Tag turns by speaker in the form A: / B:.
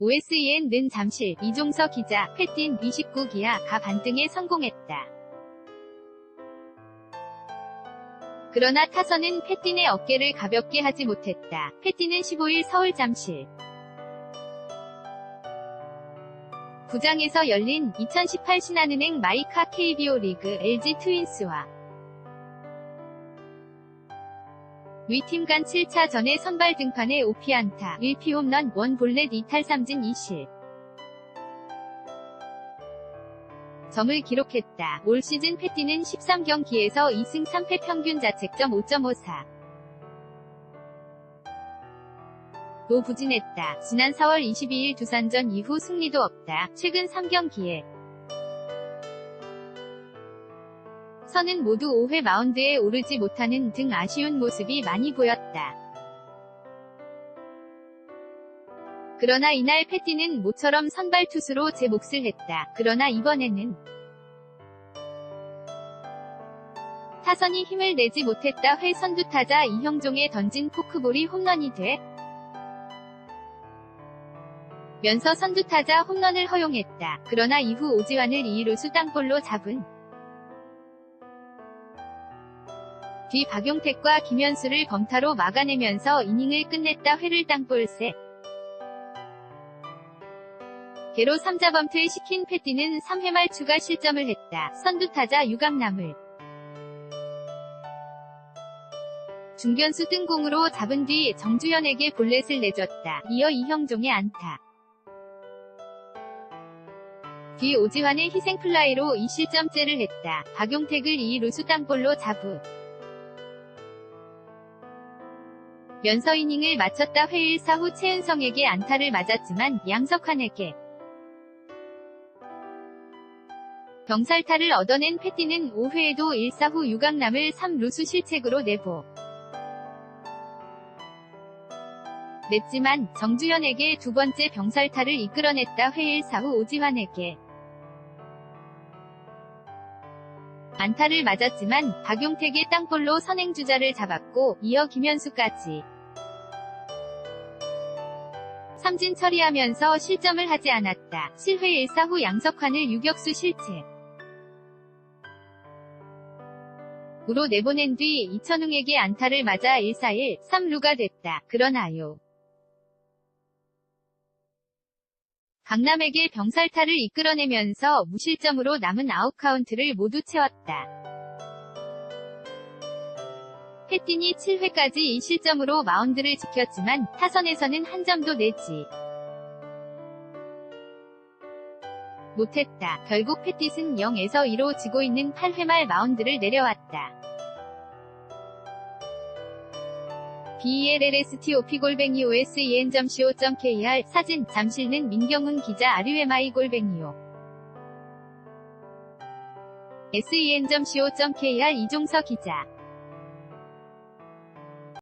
A: OSEN는 잠실, 이종서 기자, 패틴, 29기아, 가 반등에 성공했다. 그러나 타선은 패틴의 어깨를 가볍게 하지 못했다. 패틴은 15일 서울 잠실 구장에서 열린 2018 신한은행 마이카 KBO 리그 LG 트윈스와 위팀 간 7차전의 선발 등판에 오피안타, 1피 홈런, 원 볼넷 2탈 3진 2실. 점을 기록했다. 올 시즌 패티는 13경기에서 2승 3패 평균 자책점 5.54. 도 부진했다. 지난 4월 22일 두산전 이후 승리도 없다. 최근 3경기에 선은 모두 5회 마운드에 오르지 못하는 등 아쉬운 모습이 많이 보였다. 그러나 이날 패티는 모처럼 선발 투수로 제 몫을 했다. 그러나 이번에는 타선이 힘을 내지 못했다. 회 선두타자 이형종에 던진 포크볼이 홈런이 돼 면서 선두타자 홈런을 허용했다. 그러나 이후 오지환을 2루수 땅볼로 잡은 뒤 박용택과 김현수를 범타로 막아내면서 이닝을 끝냈다 회를 땅볼세. 개로 3자 범퇴 시킨 패티는 3회 말 추가 실점을 했다. 선두타자 유강남을 중견수 뜬공으로 잡은 뒤 정주현에게 볼넷을 내줬다. 이어 이형종의 안타. 뒤 오지환의 희생플라이로 2실점째를 했다. 박용택을 2루수 땅볼로 잡으. 면서 이닝을 마쳤다 회일 사후 최은성에게 안타를 맞았지만 양석환에게 병살타를 얻어낸 패티는 5회에도 1사 후 유강남을 3루수 실책으로 내보. 냈지만 정주현에게 두 번째 병살타를 이끌어냈다 회일 사후 오지환에게. 안타를 맞았지만 박용택의 땅볼로 선행주자를 잡았고 이어 김현수까지 삼진 처리하면서 실점을 하지 않았다. 실회 1사 후 양석환을 유격수 실책. 으로 내보낸 뒤 이천웅에게 안타를 맞아 1사 1, 3루가 됐다. 그러나요. 강남에게 병살타를 이끌어내면서 무실점으로 남은 아웃카운트를 모두 채웠다. 패틴이 7회까지 2실점으로 마운드를 지켰지만 타선에서는 한 점도 내지 못했다. 결국 패티은 0에서 2로 지고 있는 8회 말 마운드를 내려왔다. BELLSTOP 골뱅이 OSEN.co.kr 사진 잠실는 민경훈 기자 아류에마이 골뱅이요. SEN.co.kr 이종서 기자